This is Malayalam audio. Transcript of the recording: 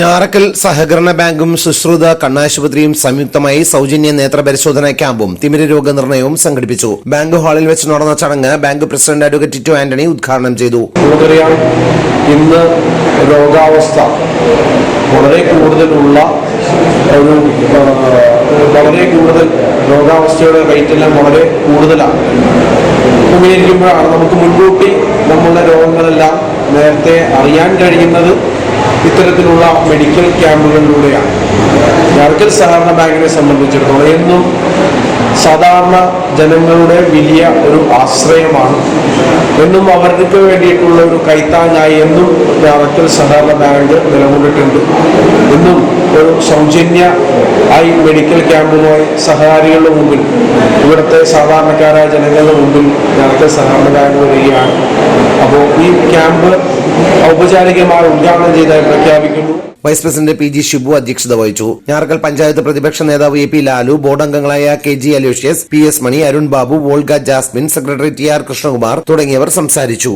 ഞാറക്കൽ സഹകരണ ബാങ്കും ശുശ്രുത കണ്ണാശുപത്രിയും സംയുക്തമായി സൗജന്യ നേത്ര പരിശോധന ക്യാമ്പും തിമിര രോഗ നിർണയവും സംഘടിപ്പിച്ചു. ബാങ്ക് ഹാളിൽ വെച്ച് നടന്ന ചടങ്ങ് bank president advocate Titu Antony ഉദ്ഘാടനം ചെയ്തു. ഇന്ന് രോഗാവസ്ഥ വളരെ കൂടുതലുള്ള ഒരു വളരെ കൂടുതൽ രോഗാവസ്ഥയുടെ റേറ്റെല്ലാം വളരെ കൂടുതലാണ്. അങ്ങനെയിരിക്കുമ്പോഴാണ് നമുക്ക് മുൻകൂട്ടി നമ്മളുടെ രോഗങ്ങളെല്ലാം നേരത്തെ അറിയാൻ കഴിയുന്നത്. ഇത്തരത്തിലുള്ള മെഡിക്കൽ ക്യാമ്പുകളിലൂടെയാണ് ഞാർക്കൽ സഹകരണ ബാങ്കിനെ സംബന്ധിച്ചിടത്തോളം എന്നും സാധാരണ ജനങ്ങളുടെ വലിയ ഒരു ആശ്രയമാണ്. എന്നും അവർക്ക് വേണ്ടിയിട്ടുള്ള ഒരു കൈത്താങ്ങായി എന്നും ഞാറക്കൽ സഹകരണ ബാങ്ക് നിലകൊണ്ടിട്ടുണ്ട്. എന്നും ഒരു സൗജന്യ ആയി മെഡിക്കൽ ക്യാമ്പുമായി സഹകാരികളുടെ മുമ്പിൽ ഇവിടുത്തെ സാധാരണക്കാരായ ജനങ്ങളുടെ മുമ്പിൽ ഞാറക്കൽ സഹകരണ ബാങ്ക് വരികയാണ്. അപ്പോൾ ഈ ക്യാമ്പ് ഔപചാരികമായി ഉദ്ഘാടനം ചെയ്തായി പ്രഖ്യാപിക്കുന്നു. Vice president P G Shibu അധ്യക്ഷത വഹിച്ചു. ഞാറക്കൽ പഞ്ചായത്ത് പ്രതിപക്ഷ നേതാവ് എ പി ലാലു ബോർഡ് അംഗങ്ങളായ K G Aloysius P S Mani Arun Babu Volga Jasmine secretary T R Krishnakumar തുടങ്ങിയവർ സംസാരിച്ചു.